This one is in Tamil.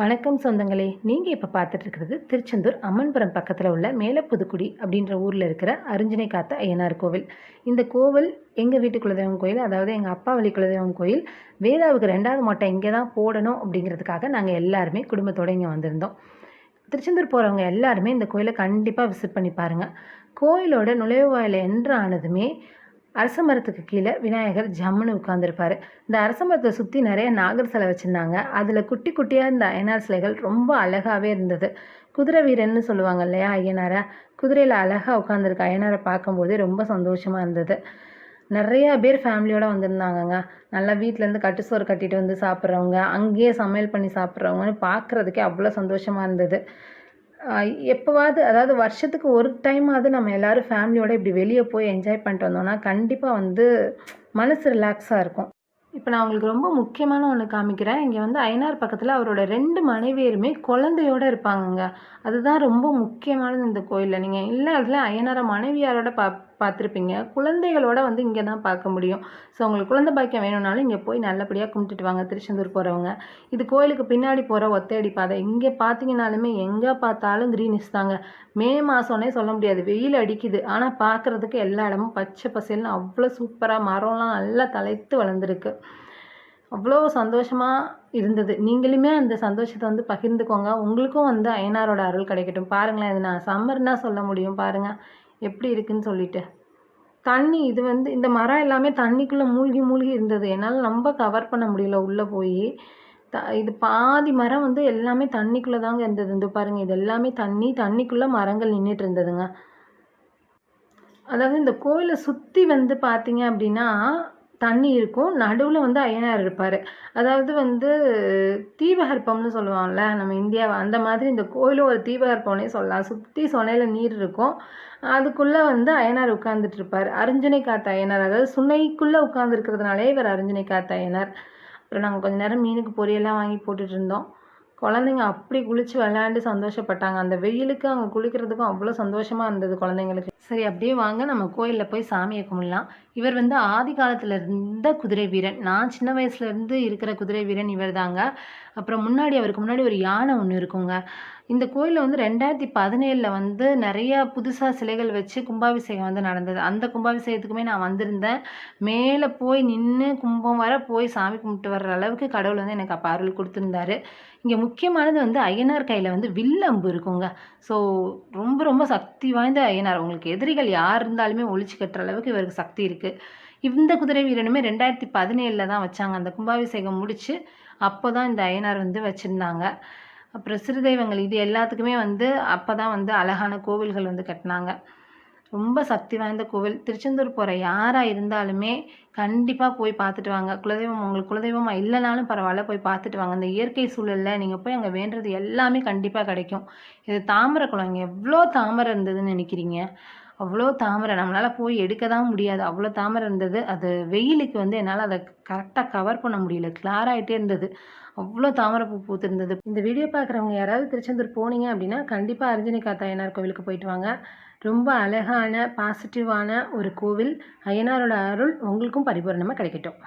வணக்கம் சொந்தங்களே. நீங்கள் இப்போ பார்த்துட்டு இருக்கிறது திருச்செந்தூர் அம்மன்புரம் பக்கத்தில் உள்ள மேலப்புதுக்குடி அப்படின்ற ஊரில் இருக்கிற அரிஞ்சனை காத்த ஐயனார் கோவில். இந்த கோவில் எங்கள் வீட்டு குலதெய்வம் கோயில் அதாவது எங்கள் அப்பா வழி குலதெய்வம் கோயில் வேதாவுக்கு ரெண்டாவது மொட்டை இங்கே தான் போடணும் அப்படிங்கிறதுக்காக நாங்கள் எல்லாருமே குடும்பத்தோடு இங்கே வந்திருந்தோம். திருச்செந்தூர் போகிறவங்க எல்லாருமே இந்த கோயிலை கண்டிப்பாக விசிட் பண்ணி பாருங்கள் கோயிலோட நுழைவு வாயில் என்று ஆனதுமே அரச மரத்துக்கு கீழே விநாயகர் ஜம்முன்னு உட்காந்துருப்பார் இந்த அரச மரத்தை சுற்றி நிறைய நாகர் சிலை வச்சுருந்தாங்க. அதில் குட்டி குட்டியாக இருந்த அய்யனார் சிலைகள் ரொம்ப அழகாகவே இருந்தது. குதிரை வீரன்னு சொல்லுவாங்க இல்லையா ஐயனாரை குதிரையில் அழகாக உட்காந்துருக்க அயனாரை பார்க்கும்போதே ரொம்ப சந்தோஷமாக இருந்தது. நிறையா பேர் ஃபேமிலியோடு வந்திருந்தாங்கங்க. நல்லா வீட்டிலேருந்து கட்டு சோறு கட்டிட்டு வந்து சாப்பிட்றவங்க அங்கேயே சமையல் பண்ணி சாப்பிட்றவங்கன்னு பார்க்குறதுக்கே அவ்வளோ சந்தோஷமாக இருந்தது. எப்போவாது அதாவது வருஷத்துக்கு ஒரு டைமாவது நம்ம எல்லோரும் ஃபேமிலியோடு இப்படி வெளியே போய் என்ஜாய் பண்ணிட்டு வந்தோம்னா கண்டிப்பாக வந்து மனசு ரிலாக்ஸாக இருக்கும். இப்போ நான் உங்களுக்கு ரொம்ப முக்கியமான ஒன்று காமிக்கிறேன். இங்கே வந்து ஐநார் பக்கத்தில் அவரோட ரெண்டு மனைவியருமே குழந்தையோடு இருப்பாங்கங்க. அதுதான் ரொம்ப முக்கியமானது இந்த கோயிலில். நீங்கள் இல்லை அதில் ஐயனார மனைவியாரோட ப பார்த்துருப்பீங்க. குழந்தைகளோட வந்து இங்கே தான் பார்க்க முடியும். ஸோ உங்களுக்கு குழந்தை பாக்கியம் வேணும்னாலும் இங்கே போய் நல்லபடியாக கும்பிட்டுட்டு வாங்க. திருச்செந்தூர் போகிறவங்க இது கோயிலுக்கு பின்னாடி போகிற ஒத்தையடி பாதை. இங்கே பார்த்தீங்கனாலுமே எங்கே பார்த்தாலும் க்ரீனிஸ் தாங்க. மே மாதம்னே சொல்ல முடியாது. வெயில் அடிக்குது. ஆனால் பார்க்குறதுக்கு எல்லா இடமும் பச்சை பசேல்னு அவ்வளோ சூப்பராக மரம்லாம் நல்லா தலைத்து வளர்ந்துருக்கு. அவ்வளோ சந்தோஷமாக இருந்தது. நீங்களுமே அந்த சந்தோஷத்தை வந்து பகிர்ந்துக்கோங்க. உங்களுக்கும் வந்து அயனாரோட அருள் கிடைக்கட்டும். பாருங்களேன் இது நான் சம்மர்னா சொல்ல முடியும். பாருங்கள் எப்படி இருக்குன்னு சொல்லிட்டு. தண்ணி இது வந்து இந்த மரம் எல்லாமே தண்ணிக்குள்ளே மூழ்கி மூழ்கி இருந்தது. என்னால் ரொம்ப கவர் பண்ண முடியல உள்ளே போய். த இது பாதி மரம் வந்து எல்லாமே தண்ணிக்குள்ளே தாங்க இருந்தது. இந்த பாருங்கள் இது எல்லாமே தண்ணி தண்ணிக்குள்ளே மரங்கள் நின்றுட்டு இருந்ததுங்க. அதாவது இந்த கோயிலை சுற்றி வந்து பார்த்தீங்க அப்படின்னா தண்ணி இருக்கும். நடுவில் வந்து அய்யனார் இருப்பார். அதாவது வந்து தீபகற்பம்னு சொல்லுவாங்கள்ல நம்ம இந்தியாவை அந்த மாதிரி இந்த கோயிலும் ஒரு தீபகற்பம்னே சொல்லலாம். சுற்றி சொனையில் நீர் இருக்கும். அதுக்குள்ளே வந்து அய்யனார் உட்கார்ந்துட்டு இருப்பார் அரிஞ்சனை காத்த அய்யனார் அதாவது சுனைக்குள்ளே உட்காந்துருக்கிறதுனாலே இவர் அரிஞ்சனை காத்த அய்யனார் அப்புறம் நாங்கள் கொஞ்சம் நேரம் மீனுக்கு பொரியெல்லாம் வாங்கி போட்டுட்டு இருந்தோம் குழந்தைங்க அப்படி குளித்து விளையாண்டு சந்தோஷப்பட்டாங்க. அந்த வெயிலுக்கு அவங்க குளிக்கிறதுக்கும் அவ்வளோ சந்தோஷமாக இருந்தது குழந்தைங்களுக்கு. சரி அப்படியே வாங்க. நம்ம கோயிலில் போய் சாமியை கும்பிடலாம். இவர் வந்து ஆதி காலத்தில் இருந்த குதிரை வீரன். நான் சின்ன வயசுலேருந்து இருக்கிற குதிரை வீரன் இவர் தாங்க. அப்புறம் முன்னாடி அவருக்கு முன்னாடி ஒரு யானை ஒன்று இருக்குங்க. இந்த கோயிலில் வந்து ரெண்டாயிரத்தி பதினேழில் வந்து நிறையா புதுசாக சிலைகள் வச்சு கும்பாபிஷேகம் வந்து நடந்தது. அந்த கும்பாபிஷேகத்துக்குமே நான் வந்திருந்தேன். மேலே போய் நின்று கும்பம் வர போய் சாமி கும்பிட்டு வர்ற அளவுக்கு கடவுள் வந்து எனக்கு அப்போ அருள் கொடுத்துருந்தாரு. இங்கே முக்கியமானது வந்து ஐயனார் கையில் வந்து வில்லம்பு இருக்குங்க. ஸோ ரொம்ப ரொம்ப சக்தி வாய்ந்த ஐயனார். உங்களுக்கு எதிரிகள் யார் இருந்தாலுமே ஒழிச்சு கட்டுற அளவுக்கு இவருக்கு சக்தி இருக்குது. இந்த குதிரை வீரனுமே ரெண்டாயிரத்தி பதினேழில் தான் வச்சாங்க. அந்த கும்பாபிஷேகம் முடித்து அப்போ தான் இந்த ஐயனார் வந்து வச்சுருந்தாங்க. அப்புறம் சிறுதெய்வங்கள் இது எல்லாத்துக்குமே வந்து அப்போ தான் வந்து அழகான கோவில்கள் வந்து கட்டினாங்க. ரொம்ப சக்தி வாய்ந்த கோவில். திருச்செந்தூர் போகிற யாராக இருந்தாலுமே கண்டிப்பாக போய் பார்த்துட்டு வாங்க. குலதெய்வம் உங்களுக்கு குலதெய்வமாக இல்லைனாலும் பரவாயில்ல போய் பார்த்துட்டு வாங்க. அந்த இயற்கை சூழலில் நீங்கள் போய் அங்கே வேண்டுறது எல்லாமே கண்டிப்பாக கிடைக்கும். இது தாமரை குளம். எவ்வளோ தாமரை இருந்ததுன்னு நினைக்கிறீங்க? அவ்வளோ தாமரை நம்மளால் போய் எடுக்க தான் முடியாது. அவ்வளோ தாமரை இருந்தது. அது வெயிலுக்கு வந்து என்னால் அதை கரெக்டாக கவர் பண்ண முடியல. கிளாராகிட்டே இருந்தது. அவ்வளோ தாமரை பூ பூத்துருந்தது. இந்த வீடியோ பார்க்குறவங்க யாராவது திருச்செந்தூர் போனீங்க அப்படின்னா கண்டிப்பாக அர்ஜுனி காத்தாயனார் கோவிலுக்கு போயிட்டு வாங்க. ரொம்ப அழகான பாசிட்டிவான ஒரு கோவில். அய்யனாரோட அருள் உங்களுக்கும் பரிபூரணமாக கிடைக்கட்டும்.